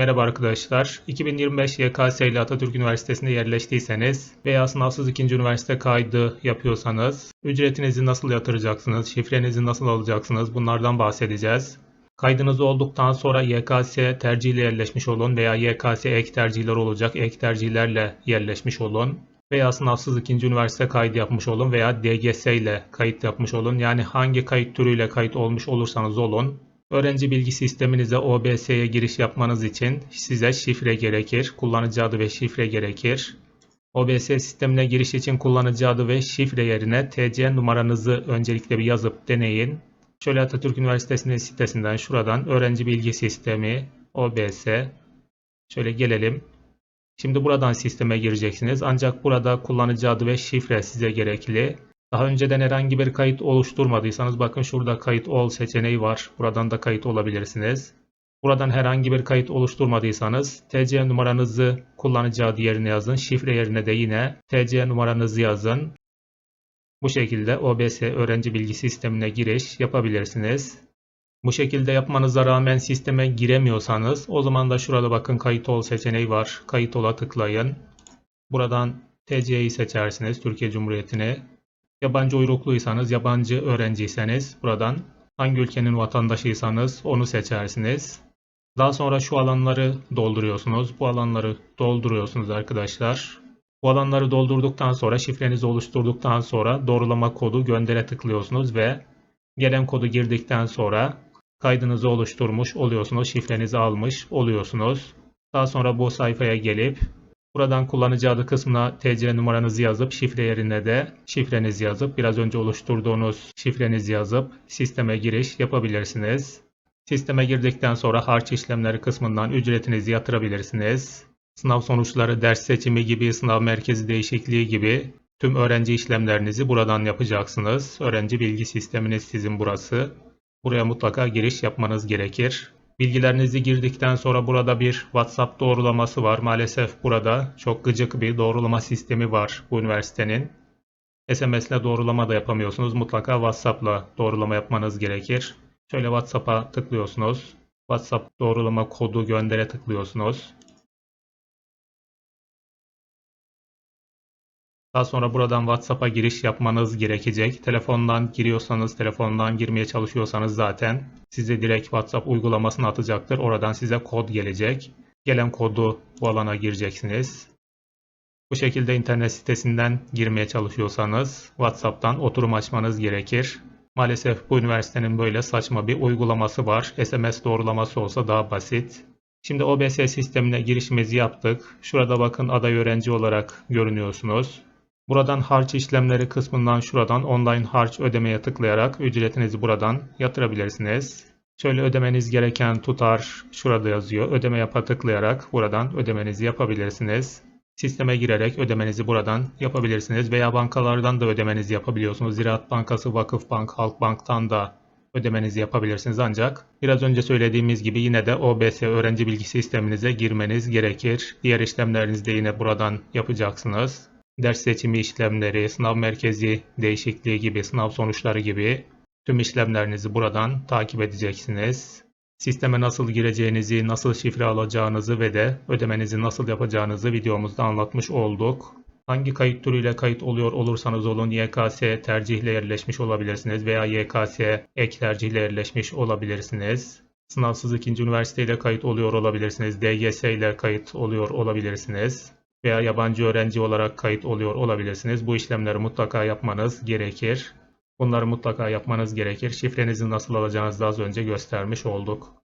Merhaba arkadaşlar. 2025 YKS ile Atatürk Üniversitesi'nde yerleştiyseniz veya sınavsız ikinci üniversite kaydı yapıyorsanız ücretinizi nasıl yatıracaksınız, şifrenizi nasıl alacaksınız bunlardan bahsedeceğiz. Kaydınız olduktan sonra YKS tercihiyle yerleşmiş olun veya YKS ek tercihler olacak. Ek tercihlerle yerleşmiş olun. Veya sınavsız ikinci üniversite kaydı yapmış olun veya DGS ile kayıt yapmış olun. Yani hangi kayıt türüyle kayıt olmuş olursanız olun. Öğrenci bilgi sisteminize OBS'ye giriş yapmanız için size şifre gerekir. Kullanıcı adı ve şifre gerekir. OBS sistemine giriş için kullanıcı adı ve şifre yerine TC numaranızı öncelikle bir yazıp deneyin. Şöyle Atatürk Üniversitesi'nin sitesinden şuradan öğrenci bilgi sistemi OBS şöyle gelelim. Şimdi buradan sisteme gireceksiniz. Ancak burada kullanıcı adı ve şifre size gerekli. Daha önceden herhangi bir kayıt oluşturmadıysanız bakın şurada kayıt ol seçeneği var. Buradan da kayıt olabilirsiniz. Buradan herhangi bir kayıt oluşturmadıysanız TC numaranızı kullanıcı adı yerine yazın. Şifre yerine de yine TC numaranızı yazın. Bu şekilde OBS öğrenci bilgi sistemine giriş yapabilirsiniz. Bu şekilde yapmanıza rağmen sisteme giremiyorsanız o zaman da şurada bakın kayıt ol seçeneği var. Kayıt ola tıklayın. Buradan TC'yi seçersiniz Türkiye Cumhuriyeti'ni. Yabancı uyrukluysanız, yabancı öğrenciyseniz buradan hangi ülkenin vatandaşıysanız onu seçersiniz. Daha sonra şu alanları dolduruyorsunuz. Bu alanları dolduruyorsunuz arkadaşlar. Bu alanları doldurduktan sonra şifrenizi oluşturduktan sonra doğrulama kodu göndere tıklıyorsunuz ve gelen kodu girdikten sonra kaydınızı oluşturmuş oluyorsunuz. Şifrenizi almış oluyorsunuz. Daha sonra bu sayfaya gelip Buradan kullanıcı adı kısmına TC numaranızı yazıp şifre yerine de şifrenizi yazıp biraz önce oluşturduğunuz şifrenizi yazıp sisteme giriş yapabilirsiniz. Sisteme girdikten sonra harç işlemleri kısmından ücretinizi yatırabilirsiniz. Sınav sonuçları, ders seçimi gibi, sınav merkezi değişikliği gibi tüm öğrenci işlemlerinizi buradan yapacaksınız. Öğrenci bilgi sisteminiz sizin burası. Buraya mutlaka giriş yapmanız gerekir. Bilgilerinizi girdikten sonra burada bir WhatsApp doğrulaması var. Maalesef burada çok gıcık bir doğrulama sistemi var bu üniversitenin. SMS ile doğrulama da yapamıyorsunuz. Mutlaka WhatsApp'la doğrulama yapmanız gerekir. Şöyle WhatsApp'a tıklıyorsunuz. WhatsApp doğrulama kodu göndere tıklıyorsunuz. Daha sonra buradan WhatsApp'a giriş yapmanız gerekecek. Telefondan giriyorsanız, telefondan girmeye çalışıyorsanız zaten size direkt WhatsApp uygulamasını atacaktır. Oradan size kod gelecek. Gelen kodu bu alana gireceksiniz. Bu şekilde internet sitesinden girmeye çalışıyorsanız WhatsApp'tan oturum açmanız gerekir. Maalesef bu üniversitenin böyle saçma bir uygulaması var. SMS doğrulaması olsa daha basit. Şimdi OBS sistemine girişimizi yaptık. Şurada bakın aday öğrenci olarak görünüyorsunuz. Buradan harç işlemleri kısmından şuradan online harç ödemeye tıklayarak ücretinizi buradan yatırabilirsiniz. Şöyle ödemeniz gereken tutar şurada yazıyor. Ödeme yapa tıklayarak buradan ödemenizi yapabilirsiniz. Sisteme girerek ödemenizi buradan yapabilirsiniz veya bankalardan da ödemenizi yapabiliyorsunuz. Ziraat Bankası, Vakıfbank, Halkbank'tan da ödemenizi yapabilirsiniz ancak biraz önce söylediğimiz gibi yine de OBS öğrenci bilgi sisteminize girmeniz gerekir. Diğer işlemlerinizi de yine buradan yapacaksınız ders seçimi işlemleri, sınav merkezi değişikliği gibi, sınav sonuçları gibi tüm işlemlerinizi buradan takip edeceksiniz. Sisteme nasıl gireceğinizi, nasıl şifre alacağınızı ve de ödemenizi nasıl yapacağınızı videomuzda anlatmış olduk. Hangi kayıt türüyle kayıt oluyor olursanız olun YKS tercihle yerleşmiş olabilirsiniz veya YKS ek tercihle yerleşmiş olabilirsiniz. Sınavsız ikinci üniversite ile kayıt oluyor olabilirsiniz. DGS ile kayıt oluyor olabilirsiniz veya yabancı öğrenci olarak kayıt oluyor olabilirsiniz. Bu işlemleri mutlaka yapmanız gerekir. Bunları mutlaka yapmanız gerekir. Şifrenizi nasıl alacağınızı az önce göstermiş olduk.